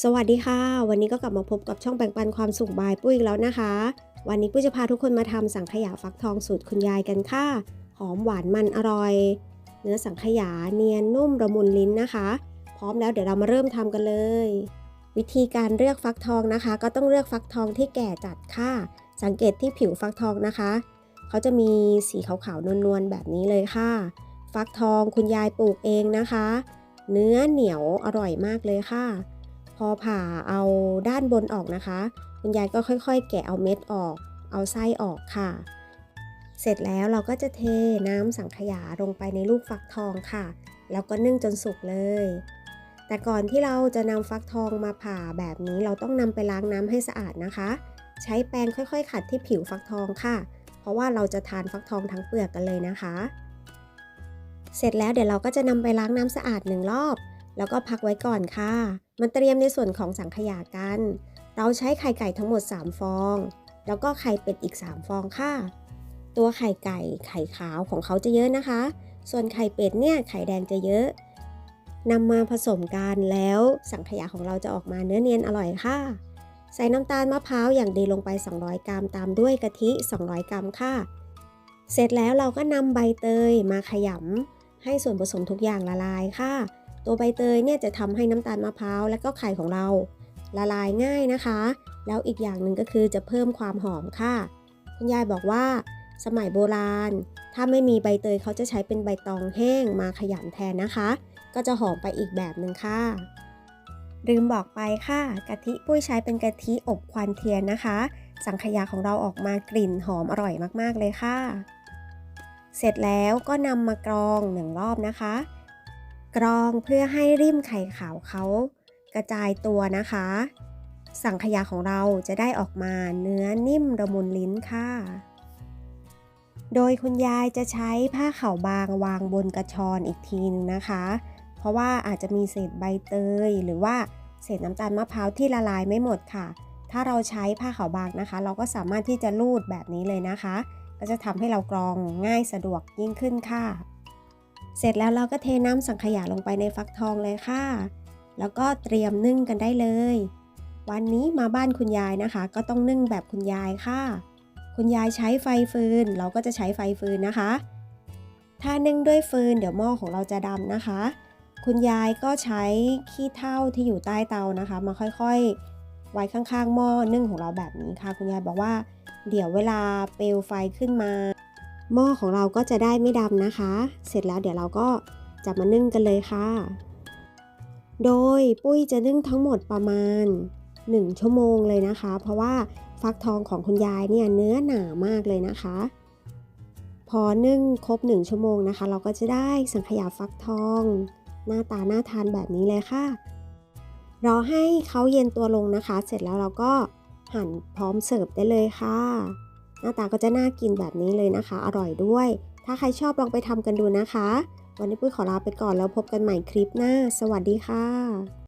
สวัสดีค่ะ วันนี้ก็กลับมาพบกับช่องแบ่งปันความสุขบายปุ้ยอีกแล้วนะคะ วันนี้ปุ้ยจะพาทุกคนมาทำสังขยาฟักทองสูตรคุณยายกันค่ะ หอมหวานมันอร่อย เนื้อสังขยาเนียนนุ่มระมุนลิ้นนะคะ พร้อมแล้วเดี๋ยวเรามาเริ่มทำกันเลย วิธีการเลือกฟักทองนะคะ ก็ต้องเลือกฟักทองที่แก่จัดค่ะ สังเกตที่ผิวฟักทองนะคะ เขาจะมีสีขาวๆนวลๆแบบนี้เลยค่ะ ฟักทองคุณยายปลูกเองนะคะ เนื้อเหนียวอร่อยมากเลยค่ะ อผ่าเอาด้านบนออกนะคะ คุณยายก็ค่อยๆ แกะเอาเม็ดออก เอาไส้ออกค่ะ เสร็จแล้วเราก็จะเทน้ำสังขยาลงไปในลูกฟักทองค่ะ แล้วก็นึ่งจนสุกเลย แต่ก่อนที่เราจะนำฟักทองมาผ่าแบบนี้เราต้องนำไปล้างน้ำให้สะอาดนะคะ ใช้แปรงค่อย ๆ ขัดที่ผิวฟักทองค่ะ เพราะว่าเราจะทานฟักทองทั้งเปลือกกันเลยนะคะ เสร็จแล้วเดี๋ยวเราก็จะนำไปล้างน้ำสะอาดหนึ่งรอบ แล้วก็พักไว้ก่อนค่ะมันเตรียมในส่วนของสังขยากัน เราใช้ไข่ไก่ทั้งหมด 3 ฟอง แล้วก็ไข่เป็ดอีก 3 ฟองค่ะ ตัวไข่ไก่ไข่ขาวของเขาจะเยอะนะคะ ส่วนไข่เป็ดเนี่ยไข่แดงจะเยอะนำมาผสมกันแล้วสังขยาของเราจะออกมาเนื้อเนียนอร่อยค่ะ ใส่น้ำตาลมะพร้าวอย่างดีลงไป 200 กรัมตามด้วยกะทิ 200 กรัมค่ะ เสร็จแล้วเราก็นำใบเตยมาขยำให้ส่วนผสมทุกอย่างละลายค่ะ ตัวใบเตยเนี่ยจะทำให้น้ำตาลมะพร้าวและก็ไข่ของเราละลายง่ายนะคะ แล้วอีกอย่างหนึ่งก็คือจะเพิ่มความหอมค่ะ คุณยายบอกว่า สมัยโบราณ ถ้าไม่มีใบเตยเขาจะใช้เป็นใบตองแห้งมาขยำแทนนะคะ ก็จะหอมไปอีกแบบหนึ่งค่ะลืมบอกไปค่ะกะทิปุ้ยใช้เป็นกะทิอบควันเทียนนะคะ สังขยาของเราออกมากลิ่นหอมอร่อยมากๆเลยค่ะ เสร็จแล้วก็นำมากรองหนึ่งรอบนะคะ กรองเพื่อให้ริมไข่ขาวเขากระจายตัวนะคะ สังขยาของเราจะได้ออกมาเนื้อนิ่มระมุนลิ้นค่ะ โดยคุณยายจะใช้ผ้าขาวบางวางบนกระชอนอีกทีนึงนะคะ เพราะว่าอาจจะมีเศษใบเตย หรือว่าเศษน้ำตาลมะพร้าวที่ละลายไม่หมดค่ะ ถ้าเราใช้ผ้าขาวบางนะคะ เราก็สามารถที่จะลูดแบบนี้เลยนะคะ ก็จะทำให้เรากรองง่ายสะดวกยิ่งขึ้นค่ะ เสร็จแล้วเราก็เทน้ำสังขยาลงไปในฟักทองเลยค่ะ แล้วก็เตรียมนึ่งกันได้เลย วันนี้มาบ้านคุณยายนะคะ ก็ต้องนึ่งแบบคุณยายค่ะ คุณยายใช้ไฟฟืน เราก็จะใช้ไฟฟืนนะคะ ถ้านึ่งด้วยฟืนเดี๋ยวหม้อของเราจะดำนะคะ คุณยายก็ใช้ขี้เถ้าที่อยู่ใต้เตานะคะ มาค่อยๆ ไว้ข้างๆ หม้อนึ่งของเราแบบนี้ค่ะ คุณยายบอกว่า เดี๋ยวเวลาเปลวไฟขึ้นมา หม้อของเราก็จะได้ไม่ดำนะคะ เสร็จแล้วเดี๋ยวเราก็จะมานึ่งกันเลยค่ะ โดยปุ้ยจะนึ่งทั้งหมดประมาณ 1 ชั่วโมงเลยนะคะ เพราะว่าฟักทองของคุณยายเนี่ยเนื้อหนามากเลยนะคะ พอนึ่งครบ 1 ชั่วโมงนะคะ เราก็จะได้สังขยาฟักทอง หน้าตาน่าทานแบบนี้เลยค่ะรอให้เขาเย็นตัวลงนะคะ เสร็จแล้วเราก็หั่นพร้อมเสิร์ฟได้เลยค่ะ หน้าตาก็จะน่ากินแบบนี้เลยนะคะ อร่อยด้วย ถ้าใครชอบลองไปทำกันดูนะคะ วันนี้ปุ้ยขอลาไปก่อนแล้วพบกันใหม่คลิปหน้า สวัสดีค่ะ